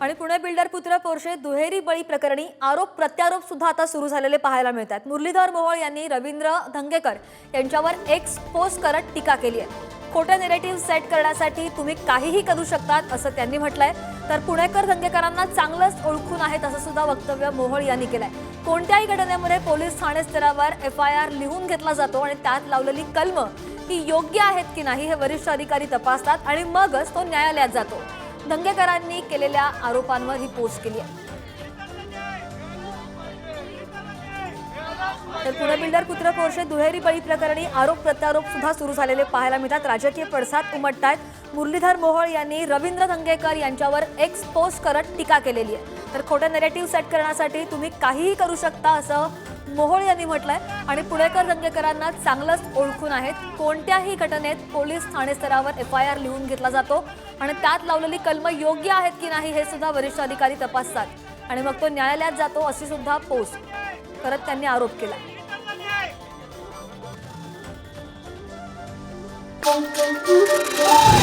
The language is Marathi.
आणि पुणे बिल्डर पुत्र पोर्शे दुहेरी बळी प्रकरणी आरोप प्रत्यारोप सुद्धा आता सुरू झालेले पाहायला मिळतात मुरलीधर मोहोळ यांनी रवींद्र धंगेकर यांच्यावर एक्स पोस्ट करत टीका केली आहे. खोटे नेरेटिव्ह सेट करण्यासाठी तुम्ही काहीही करू शकतात असं त्यांनी म्हटलंय. तर पुणेकर धंगेकरांना चांगलंच ओळखून आहेत असं सुद्धा वक्तव्य मोहोळ यांनी केलंय. कोणत्याही घटनेमध्ये पोलीस ठाणे स्तरावर एफ आय आर लिहून घेतला जातो आणि त्यात लावलेली कलम ही योग्य आहेत की नाही हे वरिष्ठ अधिकारी तपासतात आणि मगच तो न्यायालयात जातो. दंगेकरांनी केलेल्या आरोपांवर ही पोस्ट केली आहे. तर पुणे बिल्डर पुत्र दुहेरी बळी प्रकरणी आरोप प्रत्यारोप सुद्धा सुरू झालेले पाहायला मिळतात. राजकीय पडसाद उमटतायत. मुरलीधर मोहोळ यांनी रवींद्र धंगेकर यांच्यावर एक्स पोस्ट करत टीका केलेली आहे. तर खोटे नेरेटिव्ह सेट करण्यासाठी तुम्ही काहीही करू शकता असं मोहोळ यांनी म्हटलंय. आणि पुणेकर दंगेकरांना चांगलंच ओळखून आहेत. कोणत्याही घटनेत पोलीस ठाणे स्तरावर एफ आय आर लिहून घेतला जातो. आणि त्यात लावलेली कलमं योग्य आहेत की नाही हे सुद्धा वरिष्ठ अधिकारी तपासतात. आणि मग तो न्यायालयात जातो अशी सुद्धा पोस्ट. करत त्यांनी आरोप केला. Thank you.